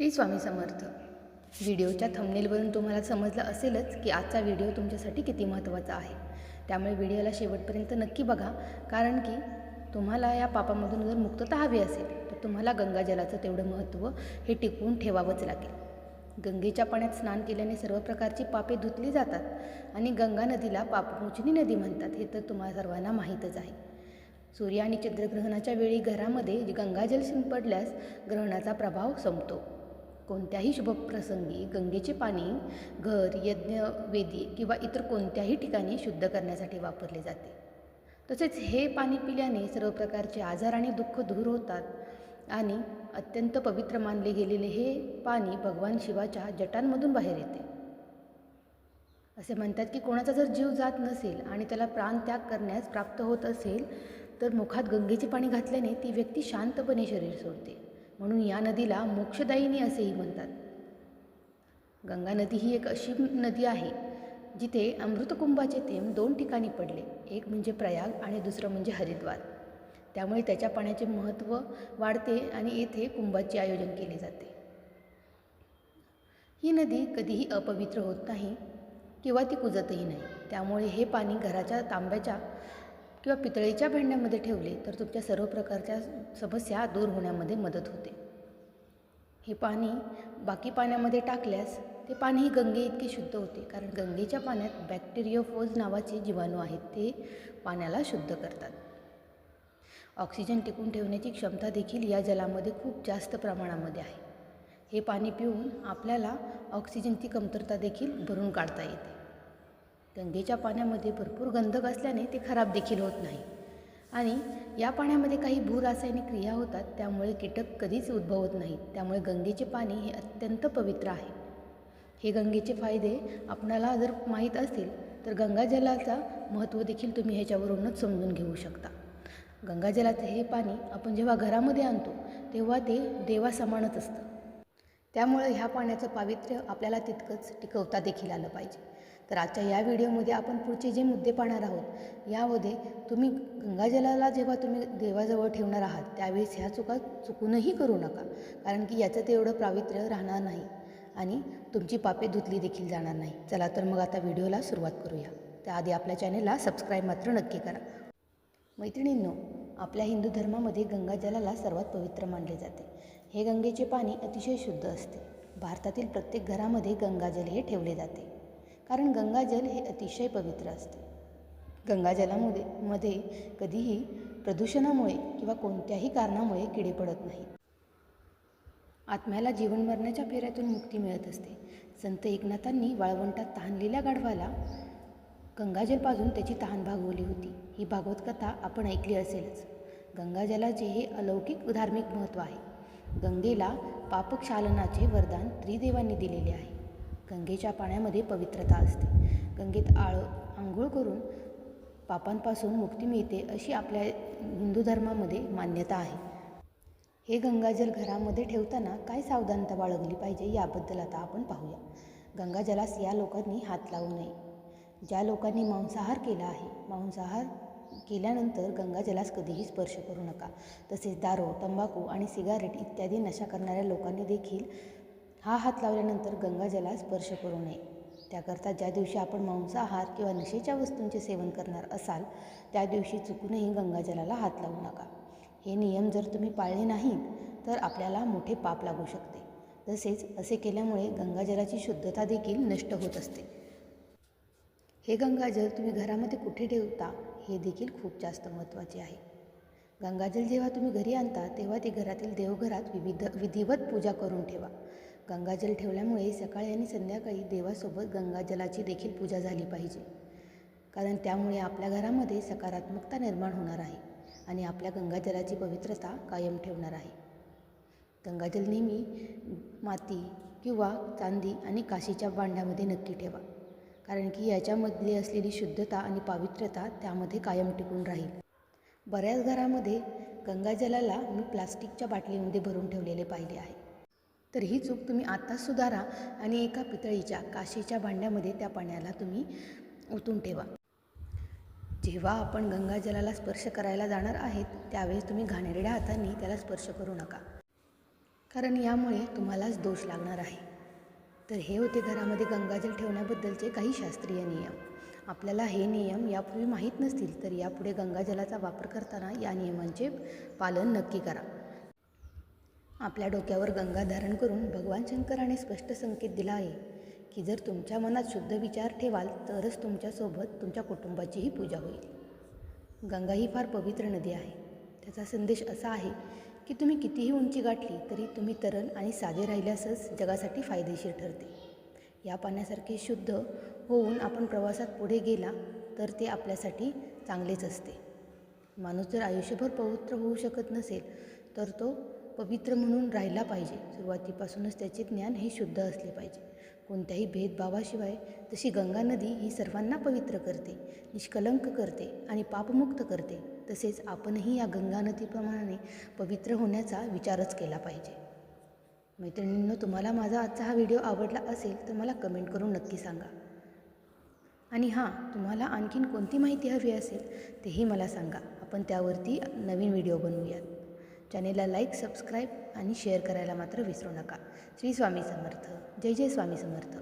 श्री स्वामी समर्थ. व्हिडिओच्या थंबनेलवरून तुम्हाला समजलं असेलच की आजचा व्हिडिओ तुमच्यासाठी किती महत्त्वाचा आहे. त्यामुळे व्हिडिओला शेवटपर्यंत नक्की बघा कारण की तुम्हाला या पापामधून जर मुक्तता हवी असेल तर तुम्हाला गंगाजलाचं तेवढं महत्त्व हे टिकवून ठेवावंच लागेल. गंगेच्या पाण्यात स्नान केल्याने सर्व प्रकारची पापे धुतली जातात आणि गंगा नदीला पापमोचनी नदी म्हणतात हे तर तुम्हाला सर्वांना माहीतच आहे. सूर्य आणि चंद्रग्रहणाच्या वेळी घरामध्ये गंगाजल शिंपडल्यास ग्रहणाचा प्रभाव संपतो. कोणत्याही शुभप्रसंगी गंगेचे पाणी घर यज्ञ वेदी किंवा इतर कोणत्याही ठिकाणी शुद्ध करण्यासाठी वापरले जाते. तसेच हे पाणी पिल्याने सर्व प्रकारचे आजार आणि दुःख दूर होतात आणि अत्यंत पवित्र मानले गेलेले हे पाणी भगवान शिवाच्या जटांमधून बाहेर येते. असे म्हणतात की कोणाचा जर जीव जात नसेल आणि त्याला प्राणत्याग करण्यास प्राप्त होत असेल तर मुखात गंगेचे पाणी घातल्याने ती व्यक्ती शांतपणे शरीर सोडते. म्हणून या नदीला मोक्षदायिनी असेही म्हणतात. गंगा नदी ही एक अशी नदी आहे जिथे अमृतकुंभाचे थेंब दोन ठिकाणी पडले एक म्हणजे प्रयाग आणि दुसरं म्हणजे हरिद्वार. त्यामुळे त्याच्या पाण्याचे महत्त्व वाढते आणि येथे कुंभाचे आयोजन केले जाते. ही नदी कधीही अपवित्र होत नाही किंवा ती कुजतही नाही. त्यामुळे हे पाणी घराच्या तांब्याच्या किंवा पितळेच्या भांड्यामध्ये ठेवले तर तुमच्या सर्व प्रकारच्या समस्या दूर होण्यामध्ये मदत होते. हे पाणी बाकी पाण्यामध्ये टाकल्यास ते पाणीही गंगे इतके शुद्ध होते कारण गंगेच्या पाण्यात बॅक्टेरियोफोज नावाचे जीवाणू आहेत ते पाण्याला शुद्ध करतात. ऑक्सिजन टिकून ठेवण्याची क्षमता देखील या जलामध्ये खूप जास्त प्रमाणामध्ये आहे. हे पाणी पिऊन आपल्याला ऑक्सिजनची कमतरता देखील भरून काढता येते. गंगेच्या पाण्यामध्ये भरपूर गंधक असल्याने ते खराब देखील होत नाही. आणि या पाण्यामध्ये काही भूरासायनिक क्रिया होतात त्यामुळे कीटक कधीच उद्भवत नाहीत. त्यामुळे गंगेचे पाणी हे अत्यंत पवित्र आहे. हे गंगेचे फायदे आपणाला जर माहीत असतील तर गंगाजलाचा महत्त्व देखील तुम्ही ह्याच्यावरूनच समजून घेऊ शकता. गंगाजलाचे हे पाणी आपण जेव्हा घरामध्ये आणतो तेव्हा ते देवासमानच असतं. त्यामुळे ह्या पाण्याचं पावित्र्य आपल्याला तितकंच टिकवता देखील आलं पाहिजे. तर आजच्या या व्हिडिओमध्ये आपण पुढचे जे मुद्दे पाहणार आहोत यामध्ये तुम्ही गंगाजलाला जेव्हा तुम्ही देवाजवळ ठेवणार आहात त्यावेळेस ह्या चुका चुकूनही करू नका कारण की याचं तेवढं पावित्र्य राहणार नाही आणि तुमची पापे धुतली देखील जाणार नाही. चला तर मग आता व्हिडिओला सुरुवात करूया. त्याआधी आपल्या चॅनेलला सबस्क्राईब मात्र नक्की करा. मैत्रिणींनो आपल्या हिंदू धर्मामध्ये गंगाजलाला सर्वात पवित्र मानले जाते. हे गंगेचे पाणी अतिशय शुद्ध असते. भारतातील प्रत्येक घरामध्ये गंगाजल हे ठेवले जाते. कारण गंगाजल हे अतिशय पवित्र असते. गंगाजलामध्ये मध्ये कधीही प्रदूषणामुळे किंवा कोणत्याही कारणामुळे किडे पडत नाहीत. आत्म्याला जीवन मरण्याच्या फेऱ्यातून मुक्ती मिळत असते. संत एकनाथांनी वाळवंटात तहानलेल्या गाढवाला गंगाजल पाजून त्याची तहान भागवली होती. ही भागवत कथा आपण ऐकली असेलच. गंगाजलाचे हे अलौकिक धार्मिक महत्त्व आहे. गंगेला पापक्षालनाचे वरदान त्रिदेवांनी दिलेले आहे. गंगेच्या पाण्यामध्ये पवित्रता असते. गंगेत आळ आंघोळ करून पापांपासून मुक्ती मिळते अशी आपल्या हिंदू धर्मामध्ये मान्यता आहे. हे गंगाजल घरामध्ये ठेवताना काय सावधानता बाळगली पाहिजे याबद्दल आता आपण पाहूया. गंगाजलास या लोकांनी हात लावू नये. ज्या लोकांनी मांसाहार केला आहे मांसाहार केल्यानंतर गंगाजलास कधीही स्पर्श करू नका. तसेच दारू तंबाखू आणि सिगारेट इत्यादी नशा करणाऱ्या लोकांनी देखील हा हात लावल्यानंतर गंगाजला स्पर्श करू नये. त्याकरता ज्या दिवशी आपण मांसाहार किंवा नशेच्या वस्तूंचे सेवन करणार असाल त्या दिवशी चुकूनही गंगाजलाला हात लावू नका. हे नियम जर तुम्ही पाळले नाहीत तर आपल्याला मोठे पाप लागू शकते. तसेच असे केल्यामुळे गंगाजलाची शुद्धता देखील नष्ट होत असते. हे गंगाजल तुम्ही घरामध्ये कुठे ठेवता हे देखील खूप जास्त महत्त्वाचे आहे. गंगाजल जेव्हा तुम्ही घरी आणता तेव्हा ते घरातील देवघरात विविध विधिवत पूजा करून ठेवा. गंगाजल ठेवल्यामुळे सकाळी आणि संध्याकाळी देवासोबत गंगाजलाची देखील पूजा झाली पाहिजे. कारण त्यामुळे आपल्या घरामध्ये सकारात्मकता निर्माण होणार आहे आणि आपल्या गंगाजलाची पवित्रता कायम ठेवणार आहे. गंगाजल नेहमी माती किंवा चांदी आणि काशीच्या भांड्यामध्ये नक्की ठेवा. कारण की याच्यामधली असलेली शुद्धता आणि पावित्र्यता त्यामध्ये कायम टिकून राहील. बऱ्याच घरामध्ये गंगाजलाला मी प्लास्टिकच्या बाटलीमध्ये भरून ठेवलेले पाहिले आहे. तर ही चूक तुम्ही आत्ताच सुधारा आणि एका पितळीच्या काशीच्या भांड्यामध्ये त्या पाण्याला तुम्ही ओतून ठेवा. जेव्हा आपण गंगाजलाला स्पर्श करायला जाणार आहेत त्यावेळेस तुम्ही घाणेरड्या हातांनी त्याला स्पर्श करू नका. कारण यामुळे तुम्हालाच दोष लागणार आहे. तर हे होते घरामध्ये गंगाजल ठेवण्याबद्दलचे काही शास्त्रीय नियम. आपल्याला हे नियम यापूर्वी माहीत नसतील तर यापुढे गंगाजलाचा वापर करताना या नियमांचे पालन नक्की करा. आपल्या डोक्यावर गंगा धारण करून भगवान शंकराने स्पष्ट संकेत दिला आहे की जर तुमच्या मनात शुद्ध विचार ठेवाल तरच तुमच्यासोबत तुमच्या कुटुंबाचीही पूजा होईल. गंगा ही फार पवित्र नदी आहे. त्याचा संदेश असा आहे की तुम्ही कितीही उंची गाठली तरी तुम्ही तरल आणि साधे राहिल्यासच जगासाठी फायदेशीर ठरते. या पाण्यासारखे शुद्ध होऊन आपण प्रवासात पुढे गेला तर ते आपल्यासाठी चांगलेच असते. माणूस जर आयुष्यभर पवित्र होऊ शकत नसेल तर तो पवित्र म्हणून राहिला पाहिजे. सुरुवातीपासूनच त्याचे ज्ञान हे शुद्ध असले पाहिजे. कोणत्याही भेदभावाशिवाय तशी गंगा नदी ही सर्वांना पवित्र करते निष्कलंक करते आणि पापमुक्त करते. तसेच आपणही या गंगा नदीप्रमाणे पवित्र होण्याचा विचारच केला पाहिजे. मैत्रिणींनो तुम्हाला माझा आजचा हा व्हिडिओ आवडला असेल तर मला कमेंट करून नक्की सांगा. आणि हां तुम्हाला आणखीन कोणती माहिती हवी असेल तेही मला सांगा. आपण त्यावरती नवीन व्हिडिओ बनवूयात. चॅनेलला लाईक सबस्क्राईब आणि शेअर करायला मात्र विसरू नका. श्री स्वामी समर्थ. जय जय स्वामी समर्थ.